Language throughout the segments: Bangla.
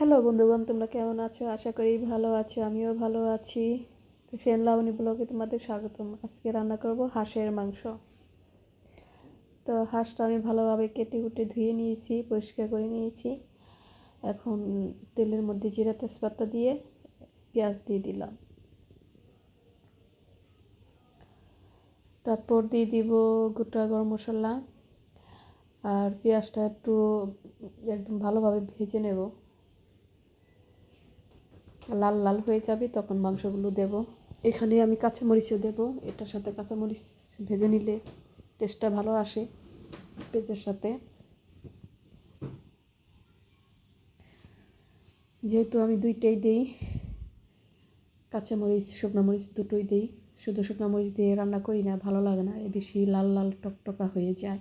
হ্যালো বন্ধুগণ, তোমরা কেমন আছো? আশা করি ভালো আছো, আমিও ভালো আছি। তো সেন লাবণী ব্লগে তোমাদের স্বাগতম। আজকে রান্না করব হাঁসের মাংস। তো হাঁসটা আমি ভালোভাবে কেটে কুটে ধুয়ে নিয়েছি, পরিষ্কার করে নিয়েছি। এখন তেলের মধ্যে জিরা তেজপাতা দিয়ে পেঁয়াজ দিয়ে দিলাম। তারপর দিয়ে দিব গোটা গরম মশলা। আর পেঁয়াজটা একটু একদম ভালোভাবে ভেজে নেব। লাল লাল হয়ে যাবে, তখন মাংসগুলো দেব। এখানে আমি কাঁচামরিচও দেব। এটার সাথে কাঁচামরিচ ভেজে নিলে টেস্টটা ভালো আসে পেঁয়াজের সাথে। যেহেতু আমি দুইটাই দিই, কাঁচামরিচ, শুকনো মরিচ দুটোই দিই। শুধু শুকনো মরিচ দিয়ে রান্না করি না, ভালো লাগে না বেশি লাল লাল টকটকা হয়ে যায়।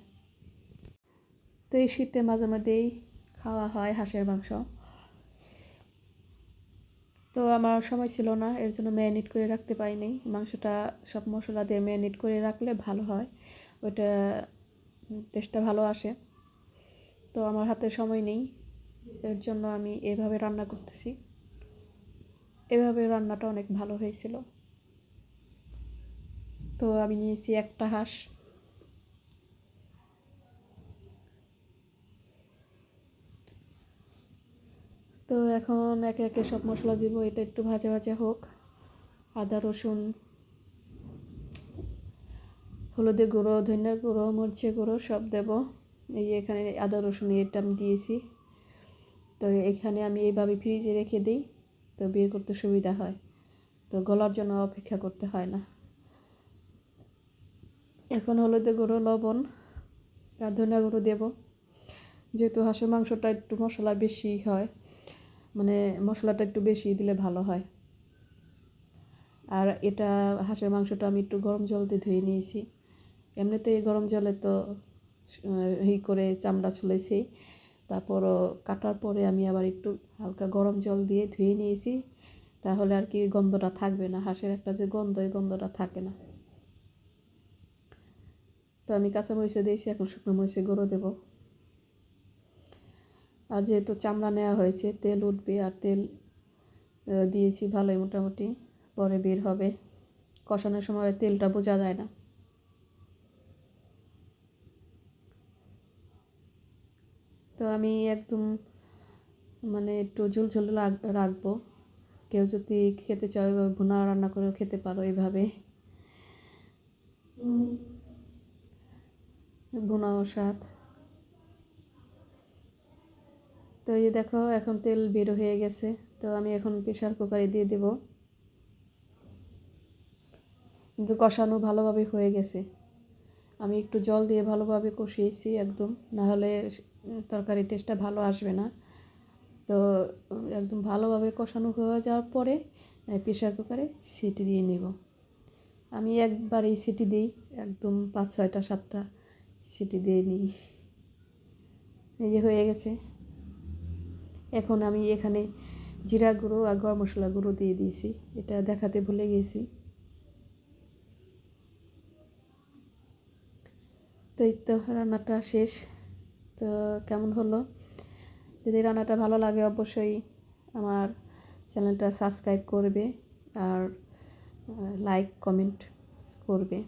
তো এই শীতে মাঝে মাঝেই খাওয়া হয় হাঁসের মাংস। তো আমার সময় ছিল না, এর জন্য ম্যারিনেট করে রাখতে পারিনি। মাংসটা সব মশলা দিয়ে ম্যারিনেট করে রাখলে ভালো হয়, ওইটা টেস্টটা ভালো আসে। তো আমার হাতে সময় নেই, এর জন্য আমি এভাবে রান্না করতেছি। এভাবে রান্নাটা অনেক ভালো হয়েছিল। তো আমি নিয়েছি একটা হাঁস। তো এখন একে একে সব মশলা দিব, এটা একটু ভাজা ভাজা হোক। আদা, রসুন, হলুদের গুঁড়ো, ধনিয়ার গুঁড়ো, মরিচের গুঁড়ো সব দেব। এই যে এখানে আদা রসুন এটা আমি দিয়েছি। তো এখানে আমি এইভাবে ফ্রিজে রেখে দিই, তো বের করতে সুবিধা হয়। তো গলার জন্য অপেক্ষা করতে হয় না। এখন হলুদের গুঁড়ো, লবণ আর ধনিয়া গুঁড়ো দেব। যেহেতু হাঁসের মাংসটা একটু মশলা বেশি হয় মানে মশলাটা একটু বেশি দিলে ভালো হয়। আর এটা হাঁসের মাংসটা আমি একটু গরম জল দিয়ে ধুয়ে নিয়েছি। এমনিতে গরম জলে তো ই করে চামড়া ছুলেছি। তারপরও কাটার পরে আমি আবার একটু হালকা গরম জল দিয়ে ধুয়ে নিয়েছি। তাহলে আর কি গন্ধটা থাকবে না, হাঁসের একটা যে গন্ধ, এই গন্ধটা থাকে না। তো আমি কাঁচামরিচে দিয়েছি, এখন শুকনো মরিচে গুঁড়ো দেবো। আর যেহেতু চামড়া নেওয়া হয়েছে, তেল উঠবে আর তেল দিয়েছি ভালোই মোটামুটি, পরে বের হবে। কষানোর সময় তেলটা বোঝা যায় না। তো আমি একদম মানে একটু ঝুলঝুল রাখব। কেউ যদি খেতে চাও এভাবে ভুনা রান্না করেও খেতে পারো এইভাবে। ভুনাও স্বাদ। তো এই যে দেখো, এখন তেল বেরো হয়ে গেছে। তো আমি এখন প্রেশার কুকারে দিয়ে দেব। কিন্তু কষানো ভালোভাবে হয়ে গেছে। আমি একটু জল দিয়ে ভালোভাবে কষিয়েছি একদম। না হলে তরকারি টেস্টটা ভালো আসবে না। তো একদম ভালোভাবে কষানো হয়ে যাওয়ার পরে প্রেশার কুকারে সিটি দিয়ে নেব। আমি একবারেই সিটি দিই, একদম পাঁচ ছয়টা, সাতটা সিটি দিয়ে নিই। এই যে হয়ে গেছে। এখন আমি এখানে জিরা গুঁড়ো আর গরম মশলা গুঁড়ো দিয়ে দিয়েছি। এটা দেখাতে ভুলে গেছি। তো এই তো রান্নাটা শেষ। তো কেমন হলো? যদি রান্নাটা ভালো লাগে অবশ্যই আমার চ্যানেলটা সাবস্ক্রাইব করবে আর লাইক কমেন্ট করবে।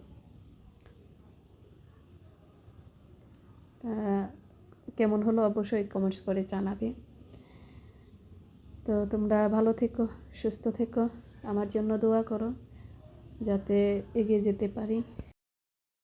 কেমন হলো অবশ্যই কমেন্টস করে জানাবে। তো তোমরা ভালো থেকো সুস্থ থেকো। আমার জন্য দোয়া করো যাতে এগিয়ে যেতে পারি।